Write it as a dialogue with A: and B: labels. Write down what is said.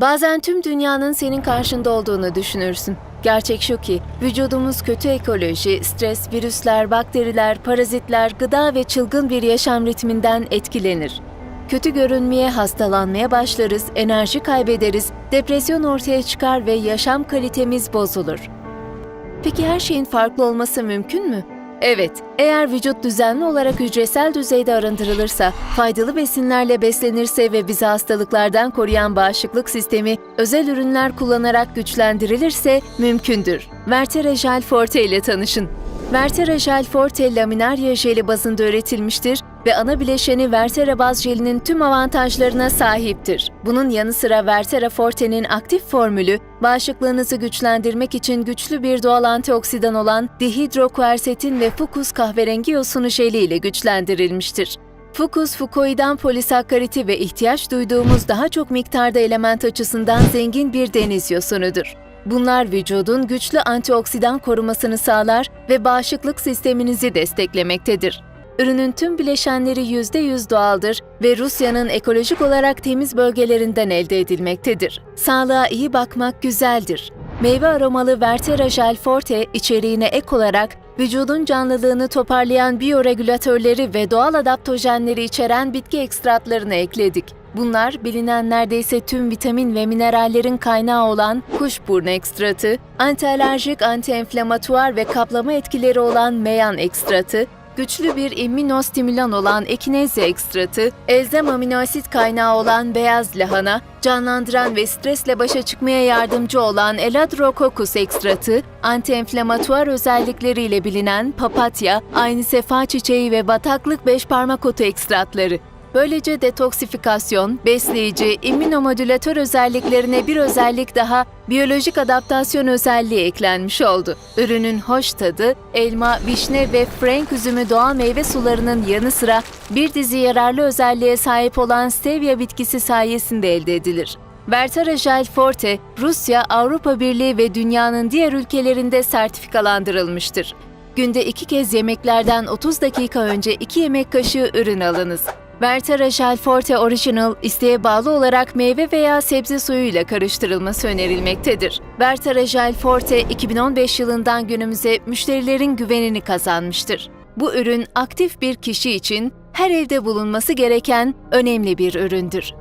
A: Bazen tüm dünyanın senin karşında olduğunu düşünürsün. Gerçek şu ki vücudumuz kötü ekoloji, stres, virüsler, bakteriler, parazitler, gıda ve çılgın bir yaşam ritminden etkilenir. Kötü görünmeye, hastalanmaya başlarız, enerji kaybederiz, depresyon ortaya çıkar ve yaşam kalitemiz bozulur. Peki her şeyin farklı olması mümkün mü? Evet, eğer vücut düzenli olarak hücresel düzeyde arındırılırsa, faydalı besinlerle beslenirse ve bizi hastalıklardan koruyan bağışıklık sistemi özel ürünler kullanarak güçlendirilirse mümkündür. Vertera Gel Forte ile tanışın. Vertera Gel Forte laminarya jeli bazında üretilmiştir ve ana bileşeni Vertera baz jelinin tüm avantajlarına sahiptir. Bunun yanı sıra Vertera Forte'nin aktif formülü, bağışıklığınızı güçlendirmek için güçlü bir doğal antioksidan olan dihidrokuersetin ve fukus kahverengi yosunu jeli ile güçlendirilmiştir. Fukus, fukoidan polisakkariti ve ihtiyaç duyduğumuz daha çok miktarda element açısından zengin bir deniz yosunudur. Bunlar vücudun güçlü antioksidan korumasını sağlar ve bağışıklık sisteminizi desteklemektedir. Ürünün tüm bileşenleri %100 doğaldır ve Rusya'nın ekolojik olarak temiz bölgelerinden elde edilmektedir. Sağlığa iyi bakmak güzeldir. Meyve aromalı Vertera Gel Forte içeriğine ek olarak vücudun canlılığını toparlayan biyoregülatörleri ve doğal adaptojenleri içeren bitki ekstratlarını ekledik. Bunlar bilinen neredeyse tüm vitamin ve minerallerin kaynağı olan kuşburnu ekstratı, antialerjik, antienflamatuar ve kaplama etkileri olan meyan ekstratı, güçlü bir immünostimülan olan ekinezya ekstratı, elzem aminoasit kaynağı olan beyaz lahana, canlandıran ve stresle başa çıkmaya yardımcı olan Eladrococcus ekstratı, antienflamatuar özellikleriyle bilinen papatya, aynı sefa çiçeği ve bataklık beş parmak otu ekstratları. Böylece detoksifikasyon, besleyici, immünomodülatör özelliklerine bir özellik daha biyolojik adaptasyon özelliği eklenmiş oldu. Ürünün hoş tadı, elma, vişne ve frank üzümü doğal meyve sularının yanı sıra bir dizi yararlı özelliğe sahip olan stevia bitkisi sayesinde elde edilir. Vertera Gel Forte, Rusya, Avrupa Birliği ve dünyanın diğer ülkelerinde sertifikalandırılmıştır. Günde iki kez yemeklerden 30 dakika önce 2 yemek kaşığı ürün alınız. Vertera Gel Forte Original isteğe bağlı olarak meyve veya sebze suyuyla karıştırılması önerilmektedir. Vertera Gel Forte 2015 yılından günümüze müşterilerin güvenini kazanmıştır. Bu ürün aktif bir kişi için her evde bulunması gereken önemli bir üründür.